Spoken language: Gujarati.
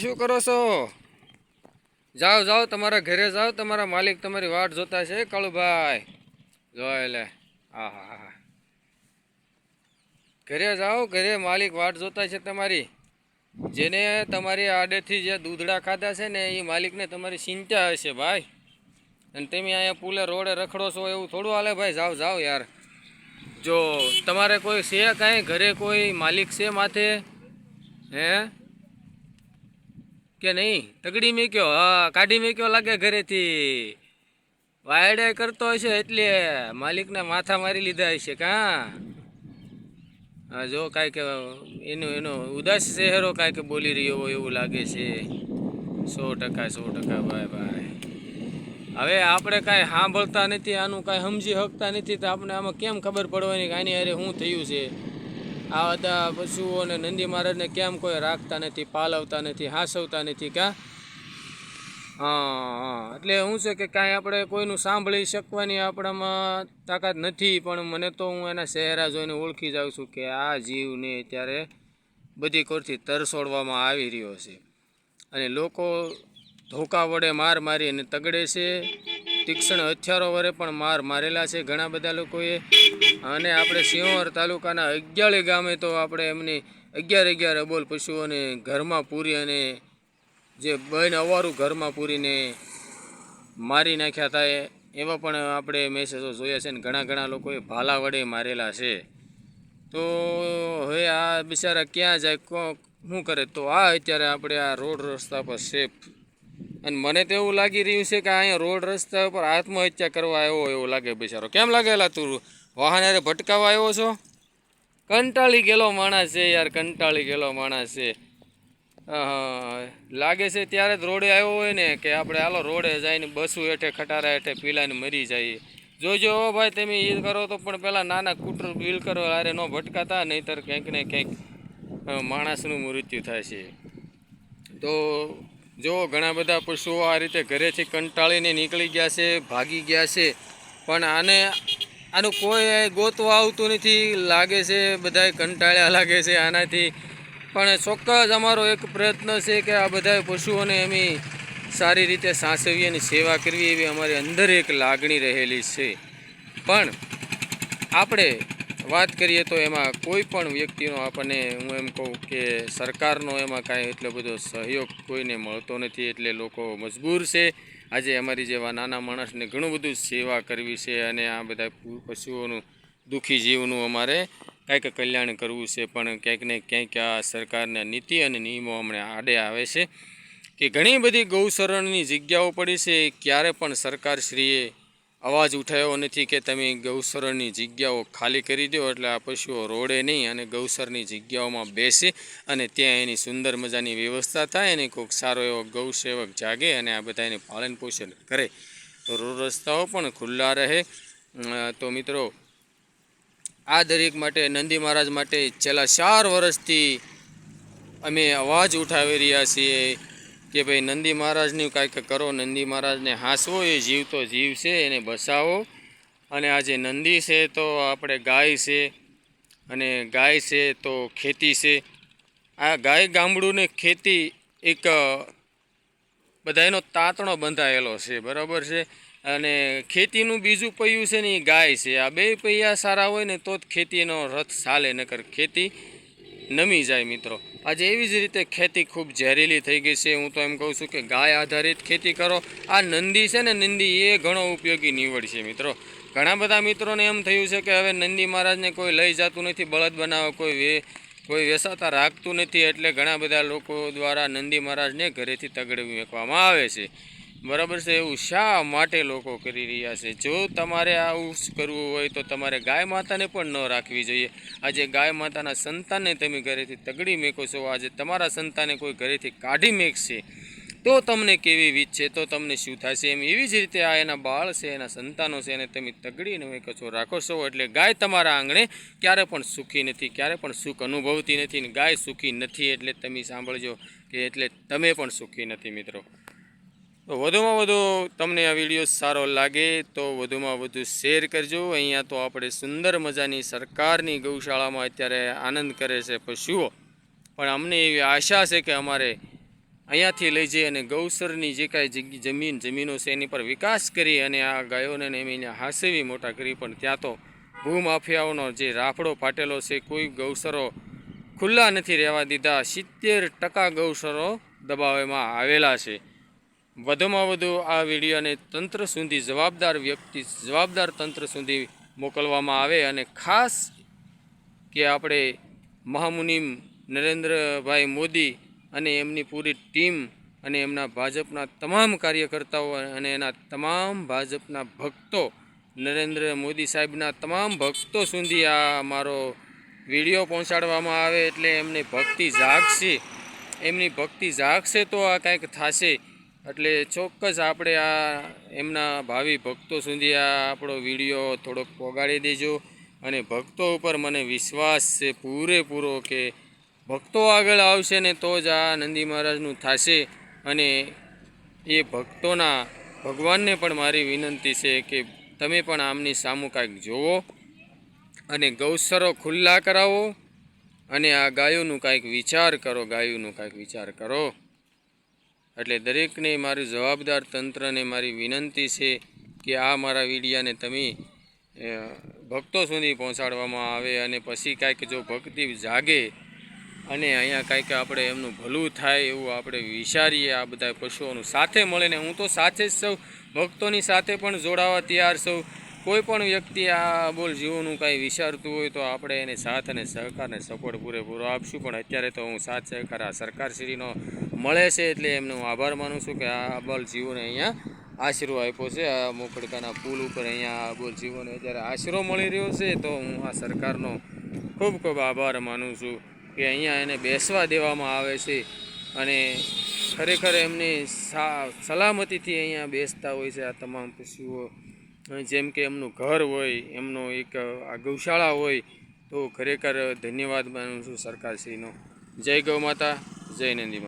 શું કરો છો? જાઓ જાઓ, તમારા ઘરે જાઓ. તમારા માલિક તમારી વાટ જોતા છે, કાળુભાઈ. જોય લે. હા હા હા ઘરે જાઓ, ઘરે માલિક વાટ જોતા છે તમારી. જેને તમારી આડેથી જે દૂધડા ખાધા છે ને એ માલિકને તમારી ચિંતા હશે, ભાઈ. અને તમે અહીંયા પુલે રોડે રખડો છો એવું થોડું હાલે, ભાઈ. જાઓ જાઓ યાર. જો, તમારે કોઈ છે કાંઈ? ઘરે કોઈ માલિક છે માથે? હે? કે નહીં? તગડી મેક્યો હા, કાઢી મેક્યો લાગે ઘરેથી? વાયડે કરતો હશે એટલે માલિકને માથા મારી લીધા હશે કાં જો કાંઈક એનો એનો ઉદાસ ચહેરો કાંઈક બોલી રહ્યો હોય એવું લાગે છે. સો ટકા સો ટકા, ભાઈ ભાઈ. હવે આપણે કાંઈ સાંભળતા નથી, આનું કાંઈ સમજી શકતા નથી, તો આપણે આમાં કેમ ખબર પડવાની કે આની અરે શું થયું છે? આ બધા પશુઓને નંદી મહારાજને કેમ કોઈ રાખતા નથી, પાલવતા નથી, હાસવતા નથી કા? હા હા. એટલે શું છે કે કાંઈ આપણે કોઈનું સાંભળી શકવાની આપણામાં તાકાત નથી, પણ મને તો હું એના ચહેરા જોઈને ઓળખી જાઉં છું કે આ જીવને અત્યારે બધી કોરથી તરસોડવામાં આવી રહ્યો છે. અને લોકો ધોકા વડે માર મારી અને તગડે છે. તીક્ષ્ણ હથિયારો વડે પણ માર મારેલા છે. ઘણા બધા લોકોએ અને આપણે સિંહોર તાલુકાના અગિયાળી ગામે તો આપણે એમની અગિયાર અગિયાર અબોલ પશુઓને ઘરમાં પૂરી અને જે બહેન અવારું ઘરમાં પૂરીને મારી નાખ્યા હતા એવા પણ આપણે મેસેજો જોયા છે ને ઘણા ઘણા લોકોએ ભાલા વડે મારેલા છે. તો હવે આ બિચારા ક્યાં જાય શું કરે? તો આ અત્યારે આપણે આ રોડ રસ્તા પર સેફ અને મને તો એવું લાગી રહ્યું છે કે અહીંયા રોડ રસ્તા ઉપર આત્મહત્યા કરવા આવ્યો એવું લાગે બિચારો. કેમ લાગેલા તું વાહન હારે ભટકાવા આવ્યો છો? કંટાળી ગયેલો માણસ છે યાર, કંટાળી ગયેલો માણસ છે. લાગે છે ત્યારે જ રોડે આવ્યો હોય ને કે આપણે હાલો રોડે જઈને બસું હેઠે, ખટારા હેઠે પીલાને મરી જઈએ. જોજો ભાઈ, તમે એ કરો તો પણ પહેલાં નાના કૂટર બિલ કરો અરે ન ભટકાતા, નહીતર ક્યાંક ને ક્યાંક માણસનું મૃત્યુ થાય છે. તો જો ઘણા બધા પશુઓ આ રીતે ઘરેથી કંટાળીને નીકળી ગયા છે, ભાગી ગયા છે, પણ આને, આનું કોઈ ગોતવા આવતું નથી, લાગે છે, બધાય કંટાળ્યા લાગે છે આનાથી. પણ ચોક્કસ અમારો એક પ્રયત્ન છે કે આ બધા પશુઓને અમે સારી રીતે સાસવી અને સેવા કરવી એવી અમારી અંદર એક લાગણી રહેલી છે. પણ આપણે વાત કરીએ તો એમાં કોઈ પણ વ્યક્તિનો આપણને, હું એમ કહું કે સરકારનો એમાં કાંઈ એટલો બધો સહયોગ કોઈને મળતો નથી, એટલે લોકો મજબૂર છે. આજે અમારી જેવા નાના માણસને ઘણું બધું સેવા કરવી છે અને આ બધા પશુઓનું, દુઃખી જીવનું અમારે કાંઈક કલ્યાણ કરવું છે. પણ ક્યાંક ને ક્યાંક આ સરકારના નીતિ અને નિયમો અમને આડે આવે છે કે ઘણી બધી ગૌશરણની જગ્યાઓ પડી છે. ક્યારે પણ સરકારશ્રીએ અવાજ ઉઠાવ્યો નથી કે તમે ગૌસરની જગ્યાઓ ખાલી કરી દો એટલે આ પશુઓ રોડે નહીં અને ગૌસરની જગ્યાઓમાં બેસે અને ત્યાં એની સુંદર મજાની વ્યવસ્થા થાય અને કોઈક સારો એવો ગૌસેવક જાગે અને આ બધા એને પાલન પોષણ કરે. તો રોડ રસ્તાઓ પણ ખુલ્લા રહે. તો મિત્રો, આ દરેક માટે, નંદી મહારાજ માટે છેલ્લા ચાર વર્ષથી અમે અવાજ ઉઠાવી રહ્યા છીએ. કે ભાઈ નંદી મહારાજનું કાંઈક કરો, નંદી મહારાજને હાંસવો, એ જીવતો જીવ છે, એને બસાવો. અને આજે નંદી છે તો આપણે ગાય છે, અને ગાય છે તો ખેતી છે. આ ગાય ગામડુંને ખેતી એક બધાનો તાંતણો બંધાયેલો છે, બરાબર છે? અને ખેતીનું બીજું પૈયું છે ને એ ગાય છે. આ બે પૈયા સારા હોય ને તો જ ખેતીનો રથ ચાલે, નકર ખેતી નમી જાય મિત્રો. આજે એવી જ રીતે ખેતી ખૂબ ઝેરીલી થઈ ગઈ છે. હું તો એમ કહું છું કે ગાય આધારિત ખેતી કરો. આ નંદી છે ને, નંદી એ ઘણો ઉપયોગી નીવડ છે મિત્રો. ઘણા બધા મિત્રોને એમ થયું છે કે હવે નંદી મહારાજને કોઈ લઈ જતું નથી, બળદ બનાવે કોઈ વે, કોઈ વેસાતા રાખતું નથી, એટલે ઘણા બધા લોકો દ્વારા નંદી મહારાજને ઘરેથી તગડવી મેકવામાં આવે છે. બરાબર છે, એવું શા માટે લોકો કરી રહ્યા છે? જો તમારે આવું કરવું હોય તો તમારે ગાય માતાને પણ ન રાખવી જોઈએ. આજે ગાય માતાના સંતાનને તમે ઘરેથી તગડી મેકો છો, આજે તમારા સંતાને કોઈ ઘરેથી કાઢી મેકશે. તો તમને કેવી વીજ છે, તો તમને શું થશે? એમ એવી જ રીતે આ એના બાળ છે, એના સંતાનો છે, એને તમે તગડીને મેકો છો, રાખો છો. એટલે ગાય તમારા આંગણે ક્યારે પણ સુખી નથી, ક્યારે પણ સુખ અનુભવતી નથી ને ગાય સુખી નથી એટલે તમે સાંભળજો કે એટલે તમે પણ સુખી નથી મિત્રો. તો વધુમાં વધુ તમને આ વીડિયો સારો લાગે તો વધુમાં વધુ શેર કરજો. અહીંયા તો આપણે સુંદર મજાની સરકારની ગૌશાળામાં અત્યારે આનંદ કરે છે પશુઓ. પણ અમને એવી આશા છે કે અમારે અહીંયાથી લઈ જઈ અને ગૌસરની જે કાંઈ જમીન, જમીનો છે એની પર વિકાસ કરી અને આ ગાયોને ને એમને હાસેવી મોટા કરી, પણ ત્યાં તો ભૂમાફિયાઓનો જે રાફડો ફાટેલો છે કોઈ ગૌસરો ખુલ્લા નથી રહેવા દીધા. સિત્તેર ટકા ગૌસરો દબાવવામાં આવેલા છે. વધુમાં વધુ આ વિડીયોને તંત્ર સુધી જવાબદાર વ્યક્તિ, જવાબદાર તંત્ર સુધી મોકલવામાં આવે અને ખાસ કે આપણે મહામુનિમ નરેન્દ્રભાઈ મોદી અને એમની પૂરી ટીમ અને એમના ભાજપના તમામ કાર્યકર્તાઓ અને એના તમામ ભાજપના ભક્તો, નરેન્દ્ર મોદી સાહેબના તમામ ભક્તો સુધી આ મારો વીડિયો પહોંચાડવામાં આવે એટલે એમની ભક્તિ જાગશે. એમની ભક્તિ જાગશે તો આ કાંઈક થશે. એટલે ચોક્કસ આપણે આ એમના ભાવિ ભક્તો સુધી આ આપણો વીડિયો થોડોક પોગાડી દેજો અને ભક્તો ઉપર મને વિશ્વાસ છે પૂરેપૂરો કે ભક્તો આગળ આવશે ને તો જ આ નંદી મહારાજનું થશે અને એ ભક્તોના ભગવાનને પણ મારી વિનંતી છે કે તમે પણ આમની સામું કાંઈક જોવો અને ગૌસરો ખુલ્લા કરાવો અને આ ગાયોનું કાંઈક વિચાર કરો, ગાયોનું કાંઈક વિચાર કરો. એટલે દરેકને મારું જવાબદાર તંત્રને મારી વિનંતી છે કે આ મારા વિડીયાને તમે ભક્તો સુધી પહોંચાડવામાં આવે અને પછી કાંઈક જો ભક્તિ જાગે અને અહીંયા કાંઈક આપણે એમનું ભલું થાય એવું આપણે વિચારીએ આ બધા પશુઓનું સાથે મળીને. હું તો સાથે જ સૌ ભક્તોની સાથે પણ જોડાવા તૈયાર સૌ. કોઈ પણ વ્યક્તિ આ બોલ જીવોનું કાંઈ વિચારતું હોય તો આપણે એને સાથ અને સહકારને સપોર્ટ પૂરેપૂરો આપશું. પણ અત્યારે તો હું સાથ સહકાર આ સરકારશ્રીનો મળે છે એટલે એમનો હું આભાર માનું છું કે આ બોલ જીવોને અહીંયા આશરો આપ્યો છે. આ મોખડકાના પુલ ઉપર અહીંયા અબોલ બોલ જીવોને જ્યારે આશરો મળી રહ્યો છે તો હું આ સરકારનો ખૂબ ખૂબ આભાર માનું છું કે અહીંયા એને બેસવા દેવામાં આવે છે અને ખરેખર એમની સલામતીથી અહીંયા બેસતા હોય છે આ તમામ પશુઓ. જેમ કે એમનું ઘર હોય, એમનો એક, આ ગૌશાળા હોય, તો ખરેખર ધન્યવાદ માનું છું સરકારશ્રીનો. જય ગૌ માતા, જય નંદી